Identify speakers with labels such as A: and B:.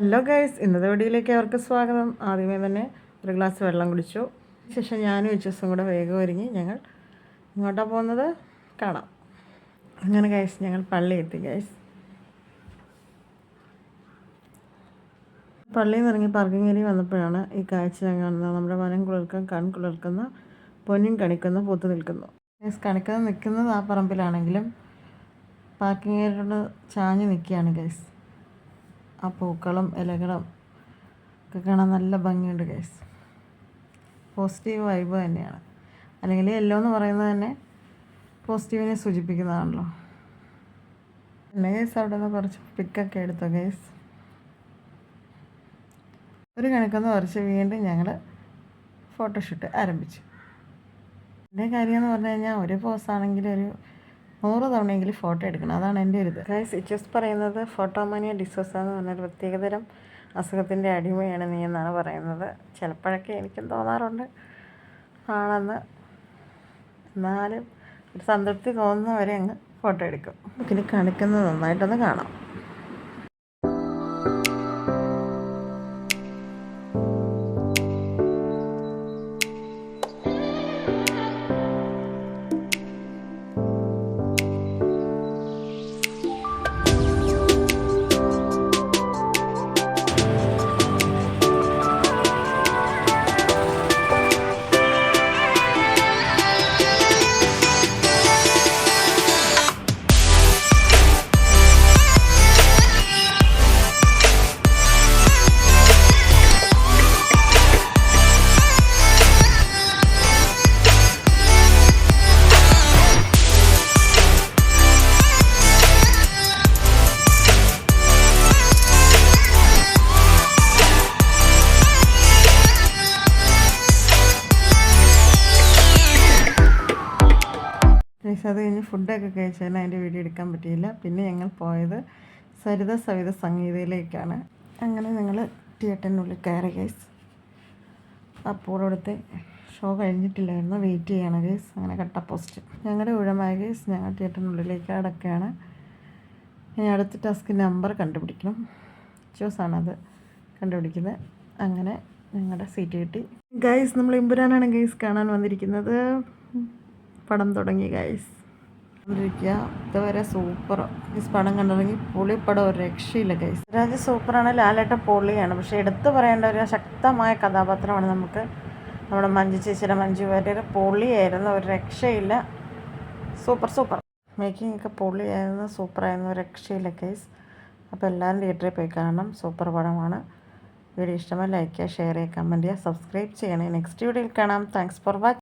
A: Hello guys ഇന്നത്തെ വീഡിയോയിലേക്ക് അവർക്ക് സ്വാഗതം. ആദ്യമേ തന്നെ ഒരു ഗ്ലാസ് വെള്ളം കുടിച്ചു. ശേഷം ഞാനും ഉച്ചസും കൂടെ വേഗം ഒരുങ്ങി ഞങ്ങൾ ഇങ്ങോട്ടാണ് പോകുന്നത് കാണാം. അങ്ങനെ ഗൈസ് ഞങ്ങൾ പള്ളി എത്തി ഗൈസ് പള്ളിയിൽ നിന്ന് ഇറങ്ങി പാർക്കിംഗ് ഏരിയ വന്നപ്പോഴാണ് ഈ കാഴ്ച ഞാൻ കാണുന്നത്. നമ്മുടെ കുളിർക്കും കൺ കുളിർക്കുന്ന പൊന്നും കണിക്കുന്ന പൂത്ത് നിൽക്കുന്നു. ഗൈസ് കണിക്കുന്ന നിൽക്കുന്നത് ആ പറമ്പിലാണെങ്കിലും പാർക്കിംഗ് ഏരിയയോട് ചാഞ്ഞ് നിൽക്കുകയാണ് ഗൈസ് ആ പൂക്കളും ഇലകളും ഒക്കെ കാണാൻ നല്ല ഭംഗിയുണ്ട് ഗൈസ് പോസിറ്റീവ് വൈബ് തന്നെയാണ്. അല്ലെങ്കിൽ യെല്ലോ എന്ന് പറയുന്നത് തന്നെ പോസിറ്റീവിനെ സൂചിപ്പിക്കുന്നതാണല്ലോ. പിന്നെ ഗൈസ് അവിടെ നിന്ന് കുറച്ച് പിക്കൊക്കെ എടുത്തു ഗൈസ് ഒരു കണക്കൊന്ന് കുറച്ച് വീണ്ടും ഞങ്ങൾ ഫോട്ടോഷൂട്ട് ആരംഭിച്ചു. എന്റെ കാര്യം എന്ന് പറഞ്ഞു കഴിഞ്ഞാൽ ഒരു പോസാണെങ്കിൽ ഒരു നൂറ് തവണയെങ്കിലും ഫോട്ടോ എടുക്കണം. അതാണ് എന്റെ ഒരു ഇത്. ഗൈസ് ഇച്ചസ് പറയുന്നത് ഫോട്ടോമാനിയ ഡിസോസ എന്ന് പറഞ്ഞൊരു പ്രത്യേകതരം അസുഖത്തിന്റെ അടിമയാണ് നീ എന്നാണ് പറയുന്നത്. ചിലപ്പോഴൊക്കെ എനിക്കും തോന്നാറുണ്ട്. ആണെന്ന്. എന്നാലും ഒരു സംതൃപ്തി തോന്നുന്നവരെ അങ്ങ് ഫോട്ടോ എടുക്കും. പിന്നെ കണിക്കുന്നത് നന്നായിട്ടൊന്ന് കാണാം. ഗൈസ് അത് കഴിഞ്ഞ് ഫുഡൊക്കെ കഴിച്ചാലും അതിന്റെ വീഡിയോ എടുക്കാൻ പറ്റിയില്ല. പിന്നെ ഞങ്ങൾ പോയത് സരിത സവിത സംഗീതയിലേക്കാണ്. അങ്ങനെ ഞങ്ങൾ തിയേറ്ററിനുള്ളിൽ കയറി ഗൈസ് അപ്പോൾ അവിടുത്തെ ഷോ കഴിഞ്ഞിട്ടില്ലായിരുന്നു. വെയിറ്റ് ചെയ്യാണ് ഗൈസ് അങ്ങനെ കട്ട പോസ്റ്റ് ഞങ്ങളുടെ ഊഴമായ ഗൈസ് ഞങ്ങൾ തിയേറ്ററിനുള്ളിലേക്ക് അടക്കുകയാണ്. ഇനി അടുത്ത ടാസ്ക് നമ്പർ കണ്ടുപിടിക്കണം. ചൂസാണത് കണ്ടുപിടിക്കുന്നത്. അങ്ങനെ ഞങ്ങളുടെ സീറ്റ് കിട്ടി. ഗൈസ് നമ്മൾ ഇമ്പുരാനാണ് ഗൈസ് കാണാൻ വന്നിരിക്കുന്നത്. പടം തുടങ്ങി ഗൈസ് ഇതുവരെ സൂപ്പർ ഗൈസ് പടം കണ്ടിറങ്ങി പടം ഒരു രക്ഷയില്ല ഗൈസ് രാജ സൂപ്പറാണ് ലാലേട്ട പൊളിയാണ്. പക്ഷെ എടുത്തു പറയേണ്ട ഒരു ശക്തമായ കഥാപാത്രമാണ് നമുക്ക് നമ്മുടെ മഞ്ജു ചേച്ചിയുടെ മഞ്ജു വാര്യർ പൊളിയായിരുന്നു ഒരു രക്ഷയില്ല. സൂപ്പർ സൂപ്പർ മേക്കിംഗ് ഒക്കെ പൊളിയായിരുന്നു സൂപ്പറായിരുന്നു രക്ഷയില്ല ഗൈസ് അപ്പോൾ എല്ലാവരും തിയേറ്ററിൽ പോയി കാണണം. സൂപ്പർ പടമാണ്. വീഡിയോ ഇഷ്ടമായി ലൈക്ക് ചെയ്യുക ഷെയർ ചെയ്യുക കമന്റ് ചെയ്യുക സബ്സ്ക്രൈബ് ചെയ്യണേ. നെക്സ്റ്റ് വീഡിയോയിൽ കാണാം. Thanks for watch